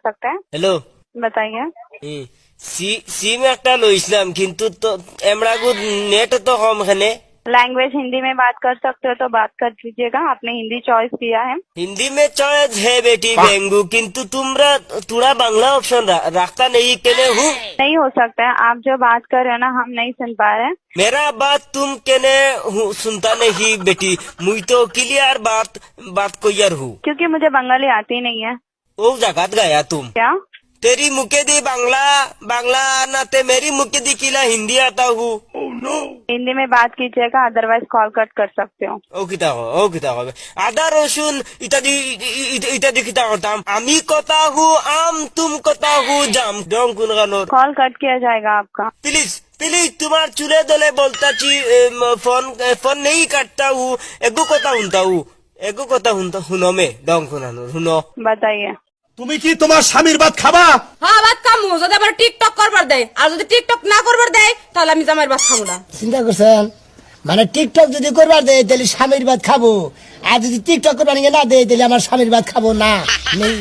सकते हैं হ্যালো बताइए হুম, সি সিম একটা লইছিলাম কিন্তু তো এমরাগু নেট তো কম এখানে लैंग्वेज हिंदी में बात कर सकते हो तो बात कर लीजिएगा आपने हिंदी चॉइस किया है हिंदी में चॉइस है बेटी बेंगू किंतु तुमरा थोड़ा बांग्ला ऑप्शन रा, रखता नहीं केने हूँ नहीं हो सकता है आप जो बात कर रहे हो ना हम नहीं सुन पा रहे हैं मेरा बात तुम केने हूँ सुनता नहीं बेटी मुई तो क्लियर बात बात को यार हूँ क्योंकि मुझे बंगाली आती नहीं है वो जगत गया तुम। क्या? तेरी मुके दी बांग्ला बांग्ला नाते मेरी मुके दी किला हिंदी आता हूँ। oh, हिंदी में बात कीजिएगा अदरवाइज़ कॉल कट कर सकते हो। ओ किता हो ओ किता हो। आदा इत्यादि इत्यादि किता होता आमी कोता हूँ आम तुम कोता हूँ जाम। डोंग कुन कॉल कट किया जाएगा आपका। प्लीज़ प्लीज़ तुम्हार चूल्हे दले बोलता ची फ़ोन फ़ोन नहीं काटता हूँ एगो कोता हूँ। एगो कोता हूँ हूनो में डोंग कुन बताइए। তুমি কি তোমার স্বামীর ভাত খাবা? হ্যাঁ ভাত খামু। যদি আবার টিকটক করবার দেয়। আর যদি টিকটক না করবার দেয় তাহলে আমি জামাইয়ের ভাত খাব না। চিন্তা করছেন? মানে টিকটক যদি করবার দেয় তাহলে স্বামীর ভাত খাব। আর যদি টিকটক করবার না দেয় তাহলে আমার স্বামীর ভাত খাব না। নেই।